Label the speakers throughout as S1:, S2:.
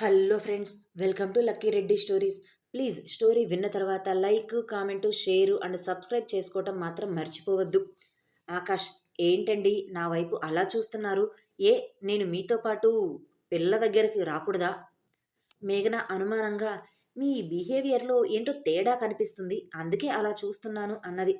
S1: Hello friends welcome to Lucky Reddy stories. Please story విన్న తర్వాత like comment share and subscribe చేసుకోవటం మాత్రం మర్చిపోవద్దు. ఆకాష్ ఏంటండి నా వైపు అలా చూస్తున్నారు? ఏ నేను మీతో పాటు పిల్ల దగ్గరికి రాకూడదా? మేఘన అనుమానంగా మీ బిహేవియర్లో ఏంటో తేడా కనిపిస్తుంది అందుకే అలా చూస్తున్నాను అన్నది.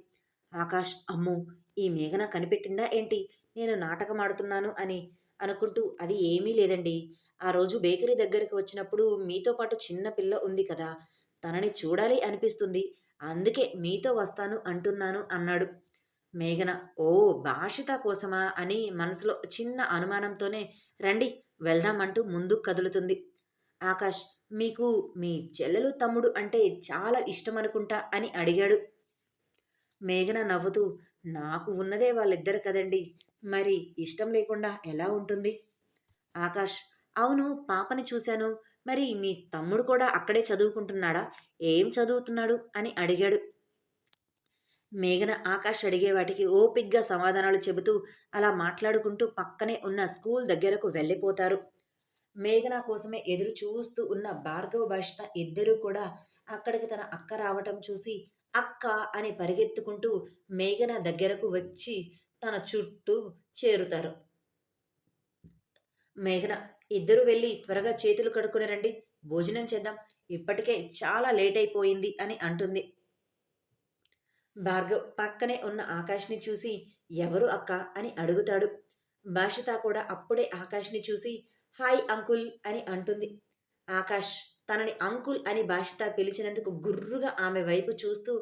S1: ఆకాష్ అమ్మో ఈ మేఘన కనిపెట్టిందా ఏంటి? నేను నాటకం ఆడుతున్నాను అని అనుకుంటూ అది ఏమీ లేదండి. ఆ రోజు బేకరీ దగ్గరికి వచ్చినప్పుడు మీతో పాటు చిన్న పిల్ల ఉంది కదా తనని చూడాలి అనిపిస్తుంది. అందుకే మీతో వస్తాను అంటున్నాను అన్నాడు. మేఘన ఓ భాషిత కోసమా? అని మనసులో చిన్న అనుమానంతోనే రండి వెళ్దామంటూ ముందుకు కదులుతుంది. ఆకాష్ మీకు మీ చెల్లెలు తమ్ముడు అంటే చాలా ఇష్టం అనుకుంటా అని అడిగాడు. మేఘన నవ్వుతూ నాకు ఉన్నదే వాళ్ళిద్దరు కదండి. మరి ఇష్టం లేకుండా ఎలా ఉంటుంది? ఆకాష్ అవును పాపని చూశాను. మరి మీ తమ్ముడు కూడా అక్కడే చదువుకుంటున్నాడా? ఏం చదువుతున్నాడు? అని అడిగాడు. మేఘన ఆకాష్ అడిగే వాటికి ఓపిగ్గా సమాధానాలు చెబుతూ అలా మాట్లాడుకుంటూ పక్కనే ఉన్న స్కూల్ దగ్గరకు వెళ్ళిపోతారు. మేఘన కోసమే ఎదురు చూస్తూ ఉన్న భార్గవ భాషిత ఇద్దరూ కూడా అక్కడికి తన అక్క రావటం చూసి అక్క అని పరిగెత్తుకుంటూ మేఘన దగ్గరకు వచ్చి తన చుట్టూ చేరుతారు. మేఘన ఇద్దరు వెళ్ళి త్వరగా చేతులు కడుక్కుని రండి. భోజనం చేద్దాం. ఇప్పటికే చాలా లేట్ అయిపోయింది అని అంటుంది. భార్గవ్ పక్కనే ఉన్న ఆకాష్ని చూసి ఎవరు అక్క? అని అడుగుతాడు. భాషిత కూడా అప్పుడే ఆకాష్ని చూసి హాయ్ అంకుల్ అని అంటుంది. ఆకాష్ తనని అంకుల్ అని భాషిత పిలిచినందుకు గుర్రుగా ఆమె వైపు చూస్తూ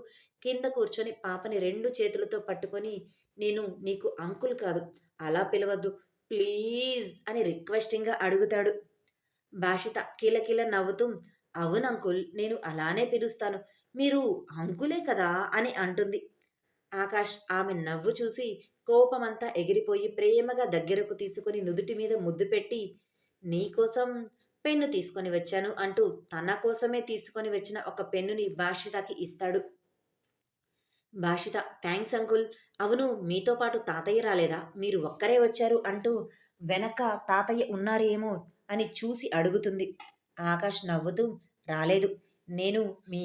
S1: కింద కూర్చొని పాపని రెండు చేతులతో పట్టుకొని నేను నీకు అంకుల్ కాదు అలా పిలవద్దు ప్లీజ్ అని రిక్వెస్టింగ్గా అడుగుతాడు. భాషిత కిలకిల నవ్వుతూ అవును అంకుల్ నేను అలానే పిలుస్తాను మీరు అంకులే కదా అని అంటుంది. ఆకాష్ ఆమె నవ్వు చూసి కోపమంతా ఎగిరిపోయి ప్రేమగా దగ్గరకు తీసుకుని నుదుటి మీద ముద్దు పెట్టి నీకోసం పెన్ను తీసుకొని వచ్చాను అంటూ తన కోసమే తీసుకొని వచ్చిన ఒక పెన్నుని భాషితకి ఇస్తాడు. Bhashita thanks uncle. అవును మీతో పాటు తాతయ్య రాలేదా? మీరు ఒక్కరే వచ్చారు అంటూ వెనక తాతయ్య ఉన్నారేమో అని చూసి అడుగుతుంది. ఆకాష్ నవ్వుతూ రాలేదు. నేను మీ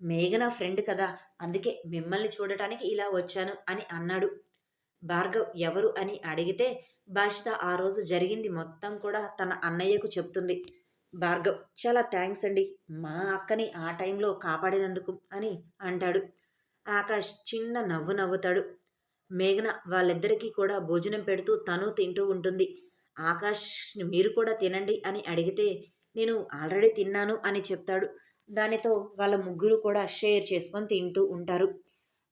S1: మేఘన ఫ్రెండ్ కదా. అందుకే మిమ్మల్ని చూడటానికి ఇలా వచ్చాను అని అన్నాడు. భార్గవ్ ఎవరు అని అడిగితే భాషిత ఆ రోజు జరిగింది మొత్తం కూడా తన అన్నయ్యకు చెప్తుంది. భార్గవ్ చాలా థ్యాంక్స్ అండి. మా అక్కని ఆ టైంలో కాపాడేందుకు అని అంటాడు. ఆకాష్ చిన్న నవ్వు నవ్వుతాడు. మేఘన వాళ్ళిద్దరికీ కూడా భోజనం పెడుతూ తను తింటూ ఉంటుంది. ఆకాష్ మీరు కూడా తినండి అని అడిగితే నేను ఆల్రెడీ తిన్నాను అని చెప్తాడు. దానితో వాళ్ళ ముగ్గురు కూడా షేర్ చేసుకొని తింటూ ఉంటారు.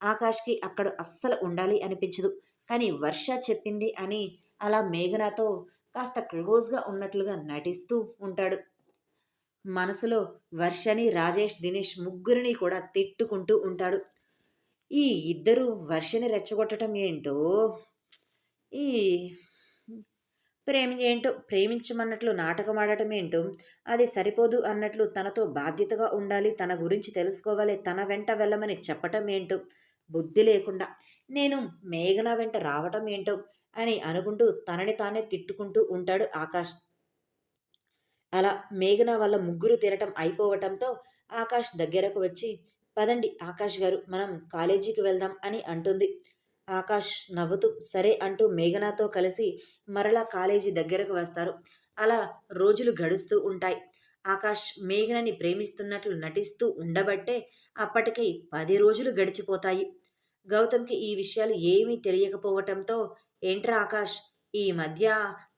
S1: ఆకాష్కి అక్కడ అస్సలు ఉండాలి అనిపించదు. కానీ వర్ష చెప్పింది అని అలా మేఘనాతో కాస్త క్లోజ్గా ఉన్నట్లుగా నటిస్తూ ఉంటాడు. మనసులో వర్షని రాజేష్ దినేష్ ముగ్గురిని కూడా తిట్టుకుంటూ ఉంటాడు. ఈ ఇద్దరు వర్షని రెచ్చగొట్టడం ఏంటో ఈ ప్రేమ ఏంటో ప్రేమించమన్నట్లు నాటకం ఆడటం ఏంటో అది సరిపోదు అన్నట్లు తనతో బాధ్యతగా ఉండాలి తన గురించి తెలుసుకోవాలి తన వెంట వెళ్ళమని చెప్పటం ఏంటో బుద్ధి లేకుండా నేను మేఘన వెంట రావటం ఏంటో? అని అనుకుంటూ తనని తానే తిట్టుకుంటూ ఉంటాడు ఆకాష్. అలా మేఘన వల్ల ముగ్గురు తినటం అయిపోవటంతో ఆకాష్ దగ్గరకు వచ్చి పదండి ఆకాష్ గారు మనం కాలేజీకి వెళ్దాం అని అంటుంది. ఆకాష్ నవ్వుతూ సరే అంటూ మేఘనాతో కలిసి మరలా కాలేజీ దగ్గరకు వస్తారు. అలా రోజులు గడుస్తూ ఉంటాయి. ఆకాష్ మేఘనని ప్రేమిస్తున్నట్లు నటిస్తూ ఉండబట్టే అప్పటికి పది రోజులు గడిచిపోతాయి. గౌతమ్కి ఈ విషయాలు ఏమీ తెలియకపోవటంతో ఏంట్రా ఆకాష్ ఈ మధ్య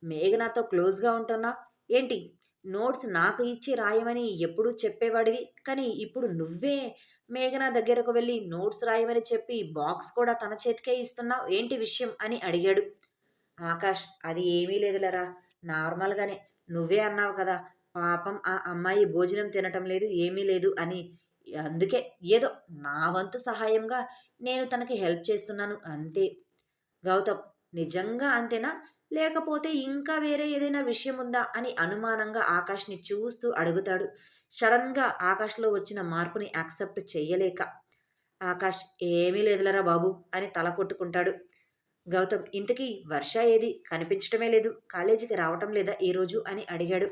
S1: మేఘనాతో క్లోజ్గా ఉంటున్నా? ఏంటి? నోట్స్ నాకు ఇచ్చి రాయమని ఎప్పుడూ చెప్పేవాడివి? కానీ ఇప్పుడు నువ్వే మేఘన దగ్గరకు వెళ్ళి నోట్స్ రాయమని చెప్పి బాక్స్ కూడా తన చేతికే ఇస్తున్నావు? ఏంటి విషయం? అని అడిగాడు. ఆకాష్ అది ఏమీ లేదులరా. నార్మల్గానే నువ్వే అన్నావు కదా పాపం ఆ అమ్మాయి భోజనం తినటం లేదు ఏమీ లేదు అని అందుకే ఏదో నా వంతు సహాయంగా నేను తనకి హెల్ప్ చేస్తున్నాను అంతే. గౌతమ్ నిజంగా అంతేనా? లేకపోతే ఇంకా వేరే ఏదైనా విషయం ఉందా అని అనుమానంగా ఆకాష్ని చూస్తూ అడుగుతాడు. సడన్గా ఆకాష్లో వచ్చిన మార్పుని యాక్సెప్ట్ చెయ్యలేక ఆకాష్ ఏమీ లేదులరా బాబు అని తల కొట్టుకుంటాడు. గౌతమ్ ఇంతకీ వర్ష ఏది? కనిపించటమే లేదు. కాలేజీకి రావటం లేదా ఈరోజు అని అడిగాడు.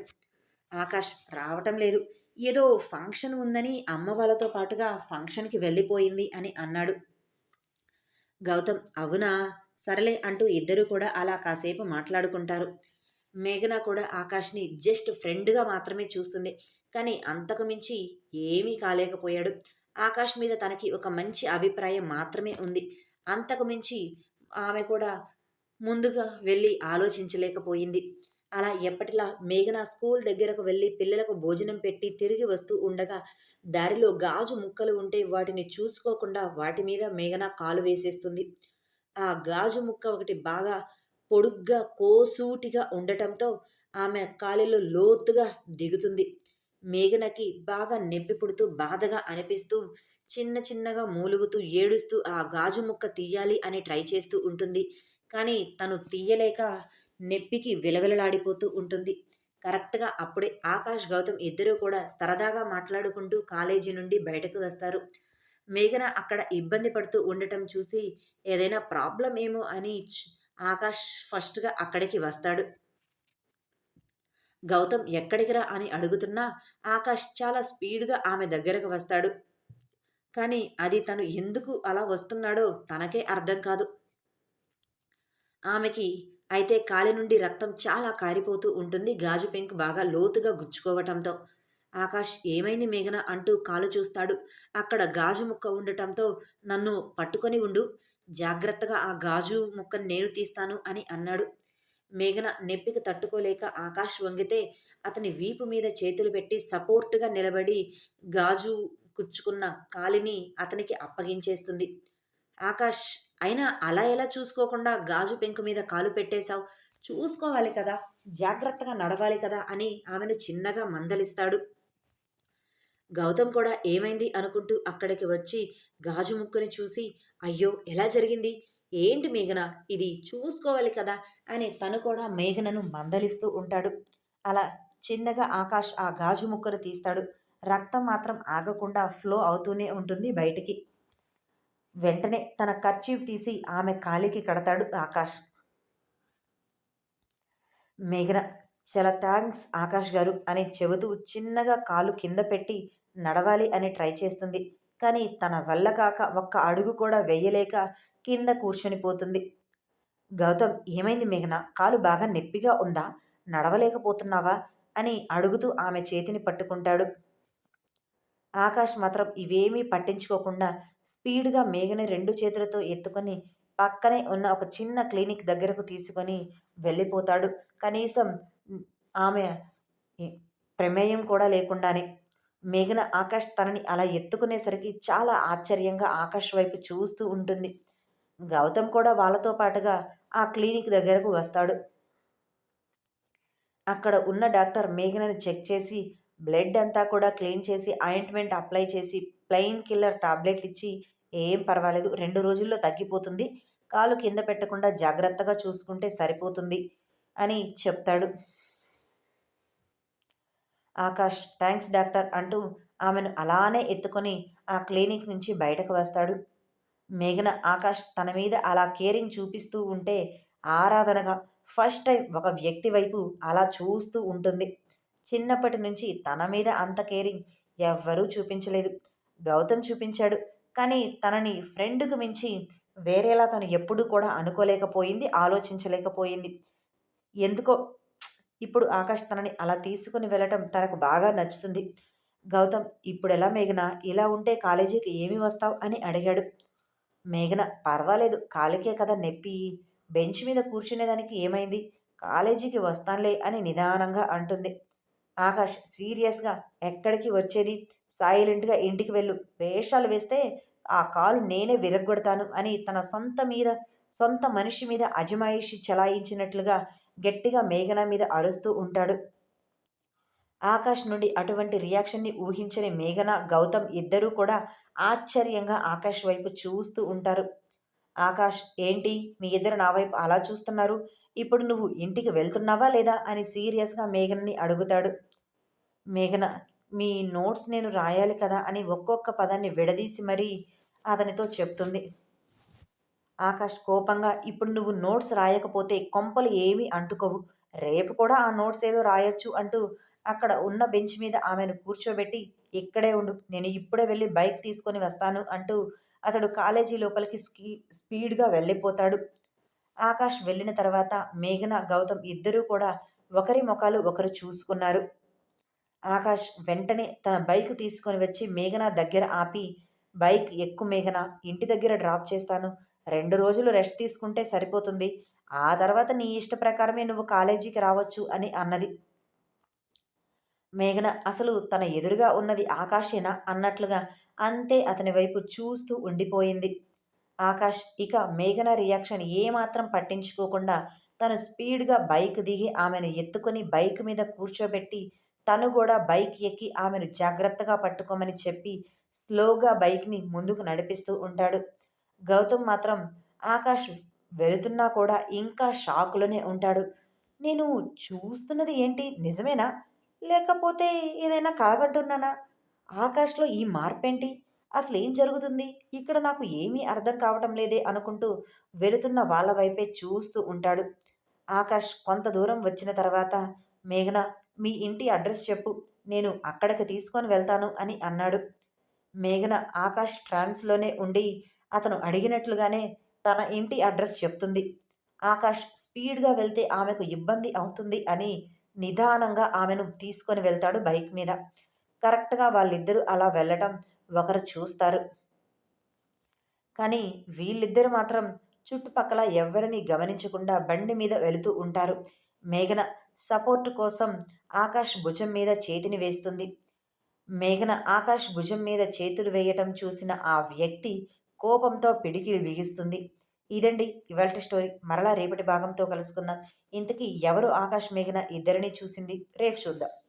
S1: ఆకాష్ రావటం లేదు. ఏదో ఫంక్షన్ ఉందని అమ్మ వాళ్ళతో పాటుగా ఫంక్షన్కి వెళ్ళిపోయింది అని అన్నాడు. గౌతమ్ అవునా? సరలే అంటూ ఇద్దరు కూడా అలా కాసేపు మాట్లాడుకుంటారు. మేఘన కూడా ఆకాష్ని జస్ట్ ఫ్రెండ్గా మాత్రమే చూస్తుంది. కానీ అంతకు మించి ఏమీ కాలేకపోయాడు. ఆకాష్ మీద తనకి ఒక మంచి అభిప్రాయం మాత్రమే ఉంది. అంతకు మించి ఆమె కూడా ముందుగా వెళ్ళి ఆలోచించలేకపోయింది. అలా ఎప్పటిలా మేఘన స్కూల్ దగ్గరకు వెళ్ళి పిల్లలకు భోజనం పెట్టి తిరిగి వస్తూ ఉండగా దారిలో గాజు ముక్కలు ఉంటే వాటిని చూసుకోకుండా వాటి మీద మేఘన కాలు వేసేస్తుంది. ఆ గాజు ముక్క ఒకటి బాగా పొడుగ్గా కోసూటిగా ఉండటంతో ఆమె కాలిలో లోతుగా దిగుతుంది. మేఘనకి బాగా నొప్పి పుడుతూ బాధగా అనిపిస్తూ చిన్న చిన్నగా మూలుగుతూ ఏడుస్తూ ఆ గాజు ముక్క తీయాలి అని ట్రై చేస్తూ ఉంటుంది. కానీ తను తీయలేక నొప్పికి విలవిలలాడిపోతూ ఉంటుంది. కరెక్ట్గా అప్పుడే ఆకాష్ గౌతమ్ ఇద్దరూ కూడా సరదాగా మాట్లాడుకుంటూ కాలేజీ నుండి బయటకు వస్తారు. మేఘన అక్కడ ఇబ్బంది పడుతూ ఉండటం చూసి ఏదైనా ప్రాబ్లం ఏమో అని ఆకాష్ ఫస్ట్గా అక్కడికి వస్తాడు. గౌతమ్ ఎక్కడికి రా అని అడుగుతున్నా ఆకాష్ చాలా స్పీడ్గా ఆమె దగ్గరకు వస్తాడు. కానీ అది తను ఎందుకు అలా వస్తున్నాడో తనకే అర్థం కాదు. ఆమెకి అయితే కాలి నుండి రక్తం చాలా కారిపోతూ ఉంటుంది. గాజు పెంకు బాగా లోతుగా గుచ్చుకోవటంతో. ఆకాష్ ఏమైంది మేఘన? అంటూ కాలు చూస్తాడు. అక్కడ గాజు ముక్క ఉండటంతో నన్ను పట్టుకొని ఉండు. జాగ్రత్తగా ఆ గాజు ముక్కను నేను తీస్తాను అని అన్నాడు. మేఘన నొప్పికి తట్టుకోలేక ఆకాష్ వంగితే అతని వీపు మీద చేతులు పెట్టి సపోర్టుగా నిలబడి గాజు కుచ్చుకున్న కాలిని అతనికి అప్పగించేస్తుంది. ఆకాష్ అయినా అలా ఎలా చూసుకోకుండా గాజు పెంకు మీద కాలు పెట్టేశావు? చూసుకోవాలి కదా జాగ్రత్తగా నడవాలి కదా అని ఆమెను చిన్నగా మందలిస్తాడు. గౌతమ్ కూడా ఏమైంది అనుకుంటూ అక్కడికి వచ్చి గాజు ముక్కుని చూసి అయ్యో ఎలా జరిగింది? ఏంటి మేఘన ఇది చూసుకోవాలి కదా అని తను కూడా మేఘనను మందలిస్తూ ఉంటాడు. అలా చిన్నగా ఆకాష్ ఆ గాజు ముక్కను తీస్తాడు. రక్తం మాత్రం ఆగకుండా ఫ్లో అవుతూనే ఉంటుంది బయటికి. వెంటనే తన కర్చీఫ్ తీసి ఆమె కాలికి కడతాడు ఆకాష్. మేఘన చాలా థ్యాంక్స్ ఆకాష్ గారు అని చెబుతూ చిన్నగా కాలు కింద పెట్టి నడవాలి అని ట్రై చేస్తుంది. కానీ తన వల్ల కాక ఒక్క అడుగు కూడా వేయలేక కింద కూర్చొని పోతుంది. గౌతమ్ ఏమైంది మేఘన? కాలు బాగా నొప్పిగా ఉందా? నడవలేకపోతున్నావా? అని అడుగుతూ ఆమె చేతిని పట్టుకుంటాడు. ఆకాష్ మాత్రం ఇవేమీ పట్టించుకోకుండా స్పీడ్గా మేఘని రెండు చేతులతో ఎత్తుకొని పక్కనే ఉన్న ఒక చిన్న క్లినిక్ దగ్గరకు తీసుకొని వెళ్ళిపోతాడు. కనీసం ఆమె ప్రమేయం కూడా లేకుండానే మేఘన ఆకాష్ తనని అలా ఎత్తుకునేసరికి చాలా ఆశ్చర్యంగా ఆకాష్ వైపు చూస్తూ ఉంటుంది. గౌతమ్ కూడా వాళ్ళతో పాటుగా ఆ క్లినిక్ దగ్గరకు వస్తాడు. అక్కడ ఉన్న డాక్టర్ మేఘనను చెక్ చేసి బ్లడ్ అంతా కూడా క్లీన్ చేసి ఆయింట్మెంట్ అప్లై చేసి ప్లెయిన్ కిల్లర్ టాబ్లెట్లు ఇచ్చి ఏం పర్వాలేదు రెండు రోజుల్లో తగ్గిపోతుంది. కాలు కింద పెట్టకుండా జాగ్రత్తగా చూసుకుంటే సరిపోతుంది అని చెప్తాడు. ఆకాష్ థ్యాంక్స్ డాక్టర్ అంటూ ఆమెను అలానే ఎత్తుకొని ఆ క్లినిక్ నుంచి బయటకు వస్తాడు. మేఘన ఆకాష్ తన మీద అలా కేరింగ్ చూపిస్తూ ఉంటే ఆరాధనగా ఫస్ట్ టైం ఒక వ్యక్తి వైపు అలా చూస్తూ ఉంటుంది. చిన్నప్పటి నుంచి తన మీద అంత కేరింగ్ ఎవ్వరూ చూపించలేదు. గౌతమ్ చూపించాడు. కానీ తనని ఫ్రెండ్కు మించి వేరేలా తను ఎప్పుడూ కూడా అనుకోలేకపోయింది ఆలోచించలేకపోయింది. ఎందుకో ఇప్పుడు ఆకాష్ తనని అలా తీసుకుని వెళ్ళటం తనకు బాగా నచ్చుతుంది. గౌతమ్ ఇప్పుడు ఎలా మేఘన? ఇలా ఉంటే కాలేజీకి ఏమి వస్తావు? అని అడిగాడు. మేఘన పర్వాలేదు కాలికే కదా నెప్పి. బెంచ్ మీద కూర్చునేదానికి ఏమైంది? కాలేజీకి వస్తానులే అని నిదానంగా అంటుంది. ఆకాష్ సీరియస్గా ఎక్కడికి వచ్చేది? సైలెంట్గా ఇంటికి వెళ్ళు. వేషాలు వేస్తే ఆ కాలు నేనే విరగ్గొడతాను అని తన సొంత మీద సొంత మనిషి మీద అజమాయిషి చలాయించినట్లుగా గట్టిగా మేఘన మీద అరుస్తూ ఉంటాడు. ఆకాష్ నుండి అటువంటి రియాక్షన్ని ఊహించని మేఘన గౌతమ్ ఇద్దరూ కూడా ఆశ్చర్యంగా ఆకాష్ వైపు చూస్తూ ఉంటారు. ఆకాష్ ఏంటి? మీ ఇద్దరు నా వైపు అలా చూస్తున్నారు? ఇప్పుడు నువ్వు ఇంటికి వెళ్తున్నావా లేదా? అని సీరియస్గా మేఘనని అడుగుతాడు. మేఘన మీ నోట్స్ నేను రాయాలి కదా అని ఒక్కొక్క పదాన్ని విడదీసి మరీ అతనితో చెప్తుంది. ఆకాష్ కోపంగా ఇప్పుడు నువ్వు నోట్స్ రాయకపోతే కొంపలు ఏమీ అంటుకోవు. రేపు కూడా ఆ నోట్స్ ఏదో రాయొచ్చు అంటూ అక్కడ ఉన్న బెంచ్ మీద ఆమెను కూర్చోబెట్టి ఇక్కడే ఉండు నేను ఇప్పుడే వెళ్ళి బైక్ తీసుకొని వస్తాను అంటూ అతడు కాలేజీ లోపలికి స్కీ స్పీడ్గా వెళ్ళిపోతాడు. ఆకాష్ వెళ్ళిన తర్వాత మేఘన గౌతమ్ ఇద్దరూ కూడా ఒకరి ముఖాలు ఒకరు చూసుకున్నారు. ఆకాష్ వెంటనే తన బైక్ తీసుకొని వచ్చి మేఘన దగ్గర ఆపి బైక్ ఎక్కు మేఘన? ఇంటి దగ్గర డ్రాప్ చేస్తాను. రెండు రోజులు రెస్ట్ తీసుకుంటే సరిపోతుంది. ఆ తర్వాత నీ ఇష్ట ప్రకారమే నువ్వు కాలేజీకి రావచ్చు అని అన్నది. మేఘన అసలు తన ఎదురుగా ఉన్నది ఆకాశేనా? అన్నట్లుగా అంతే అతని వైపు చూస్తూ ఉండిపోయింది. ఆకాష్ ఇక మేఘన రియాక్షన్ ఏమాత్రం పట్టించుకోకుండా తను స్పీడ్గా బైక్ దిగి ఆమెను ఎత్తుకొని బైక్ మీద కూర్చోబెట్టి తను కూడా బైక్ ఎక్కి ఆమెను జాగ్రత్తగా పట్టుకోమని చెప్పి స్లోగా బైక్ని ముందుకు నడిపిస్తూ ఉంటాడు. గౌతమ్ మాత్రం ఆకాష్ వెళుతున్నా కూడా ఇంకా షాకులోనే ఉంటాడు. నేను చూస్తున్నది ఏంటి? నిజమేనా? లేకపోతే ఏదైనా కాగంటున్నానా ఆకాష్లో ఈ మార్పేంటి? అసలు ఏం జరుగుతుంది? ఇక్కడ నాకు ఏమీ అర్థం కావటం లేదే అనుకుంటూ వెళుతున్న వాళ్ళ వైపే చూస్తూ ఉంటాడు. ఆకాష్ కొంత దూరం వచ్చిన తర్వాత మేఘన మీ ఇంటి అడ్రస్ చెప్పు నేను అక్కడికి తీసుకొని వెళ్తాను అని అన్నాడు. మేఘన ఆకాష్ ట్రాన్స్లోనే ఉండి అతను అడిగినట్లుగానే తన ఇంటి అడ్రస్ చెప్తుంది. ఆకాష్ స్పీడ్గా వెళ్తే ఆమెకు ఇబ్బంది అవుతుంది అని నిదానంగా ఆమెను తీసుకొని వెళ్తాడు బైక్ మీద. కరెక్ట్గా వాళ్ళిద్దరూ అలా వెళ్ళటం ఒకరు చూస్తారు. కానీ వీళ్ళిద్దరు మాత్రం చుట్టుపక్కల ఎవరిని గమనించకుండా బండి మీద వెళుతూ ఉంటారు. మేఘన సపోర్ట్ కోసం ఆకాష్ భుజం మీద చేతిని వేస్తుంది. మేఘన ఆకాష్ భుజం మీద చేతులు వేయటం చూసిన ఆ వ్యక్తి కోపంతో పిడికిలి బిగిస్తుంది. ఇదండి ఇవాళ స్టోరీ. మరలా రేపటి భాగంతో కలుసుకుందాం. ఇంతకీ ఎవరు ఆకాష్ మేఘన ఇద్దరిని చూసింది? రేపు చూద్దాం.